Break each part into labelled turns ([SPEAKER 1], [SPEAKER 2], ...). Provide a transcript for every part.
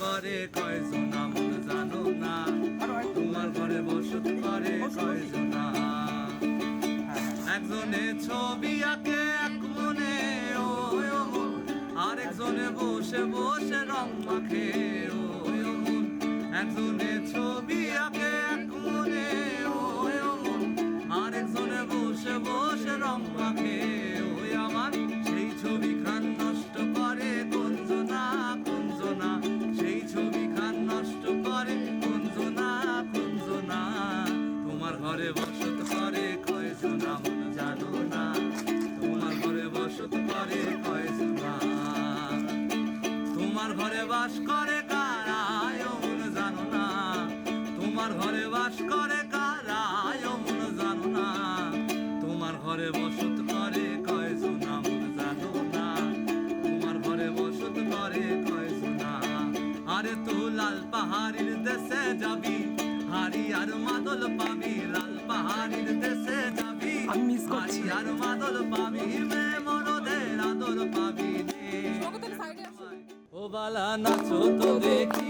[SPEAKER 1] করে, কয়জন জানো না? তোমার ঘরে বসত কয়জনা একজনে ছবি আঁকে, এক মনে ও আরেকজনে বসে বসে রং মাখে ও একজনে ঘরে বসত করে, কয়জনা মন জানো না? তোমার ঘরে বসত করে কয়জনা তোমার ঘরে বাস করে কারায় মন জানো না? তোমার ঘরে বাস করে কারায় মন জানো না? তোমার ঘরে বসত করে কয়জনা মন জানো না? তোমার ঘরে বসত করে কয়জনা আরে তু লাল পাহাড়ির দেশে যাবি হারি আর মাদল পাবি লাল পাহাড়ির দেশে যাবি। হারি আর মাদল পাবি মে মরদের আদর পাবি। ও বালা নাচো তো দেখি।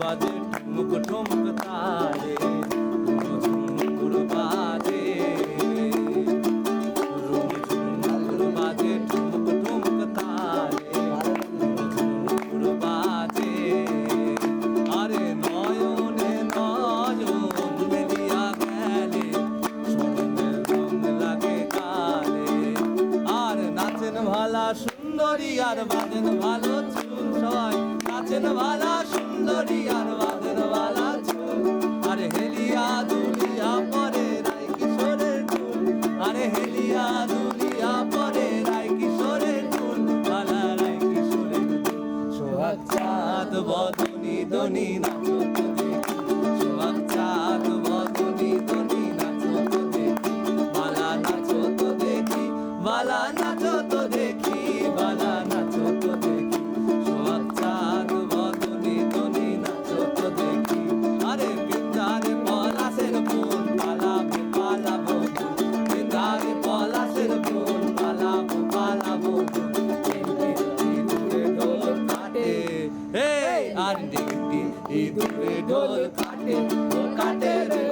[SPEAKER 1] বাজে ঠুমুক ঠুমুক তারে ঝুমুর বাজে। বাজে ঠুমুক ঠুমুক তারে ঝুমুর বাজে। আরে নয়নে নয়ন মেলিয়া গেলে, স্বর্ণের রং লাগে আর নাচেন ভালা সুন্দরী আর বাজেন ভালো চুল সবাই। নাচেন ভালা সুন্দরী আর বাজেন ভালা আরে হেলিয়া দুলিয়া পরে রাই কিশোরের চুল। আরে হেলিয়া দুলিয়া পরে রাই কিশোরের চুল। ভালা রাই কিশোরের চুল। সোহাগ চাঁদ, বদনি দনি নাচো আর দেখতে ইঁদুরে ঢোল কাটে ও কাটে রে।